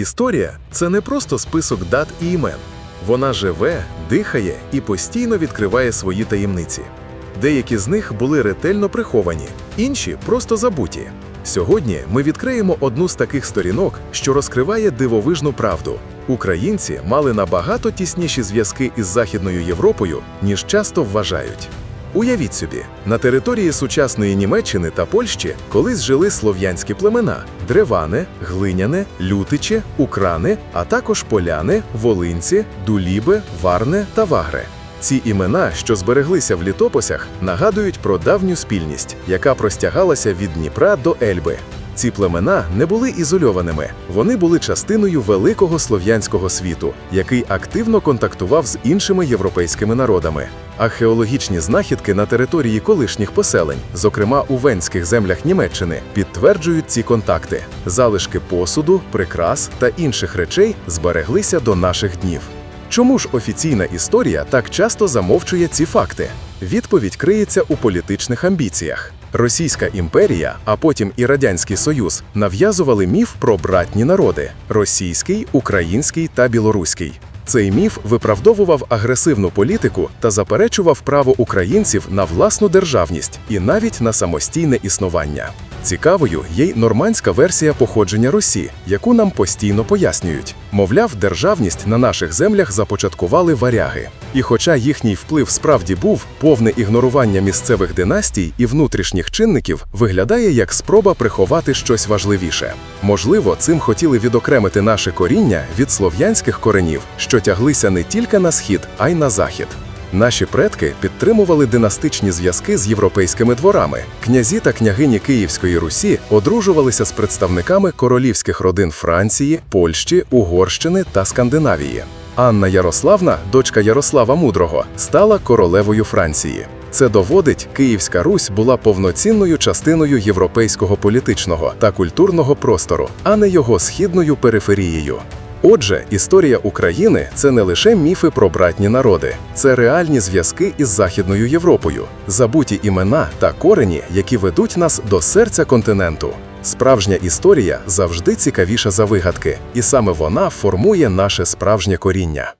Історія це не просто список дат і імен. Вона живе, дихає і постійно відкриває свої таємниці. Деякі з них були ретельно приховані, інші просто забуті. Сьогодні ми відкриємо одну з таких сторінок, що розкриває дивовижну правду. Українці мали набагато тісніші зв'язки із Західною Європою, ніж часто вважають. Уявіть собі, на території сучасної Німеччини та Польщі колись жили слов'янські племена: древане, глиняне, лютиче, украни, а також поляни, волинці, дуліби, варне та вагре. Ці імена, що збереглися в літописях, нагадують про давню спільність, яка простягалася від Дніпра до Ельби. Ці племена не були ізольованими, вони були частиною великого слов'янського світу, який активно контактував з іншими європейськими народами. Археологічні знахідки на території колишніх поселень, зокрема у венських землях Німеччини, підтверджують ці контакти. Залишки посуду, прикрас та інших речей збереглися до наших днів. Чому ж офіційна історія так часто замовчує ці факти? Відповідь криється у політичних амбіціях. Російська імперія, а потім і Радянський Союз нав'язували міф про братні народи російський, український та білоруський. Цей міф виправдовував агресивну політику та заперечував право українців на власну державність і навіть на самостійне існування. Цікавою є й нормандська версія походження Русі, яку нам постійно пояснюють. Мовляв, державність на наших землях започаткували варяги. І хоча їхній вплив справді був, повне ігнорування місцевих династій і внутрішніх чинників виглядає як спроба приховати щось важливіше. Можливо, цим хотіли відокремити наше коріння від слов'янських коренів, що тяглися не тільки на схід, а й на захід. Наші предки підтримували династичні зв'язки з європейськими дворами. Князі та княгині Київської Русі одружувалися з представниками королівських родин Франції, Польщі, Угорщини та Скандинавії. Анна Ярославна, дочка Ярослава Мудрого, стала королевою Франції. Це доводить, Київська Русь була повноцінною частиною європейського політичного та культурного простору, а не його східною периферією. Отже, історія України це не лише міфи про братні народи, це реальні зв'язки із Західною Європою, забуті імена та корені, які ведуть нас до серця континенту. Справжня історія завжди цікавіша за вигадки, і саме вона формує наше справжнє коріння.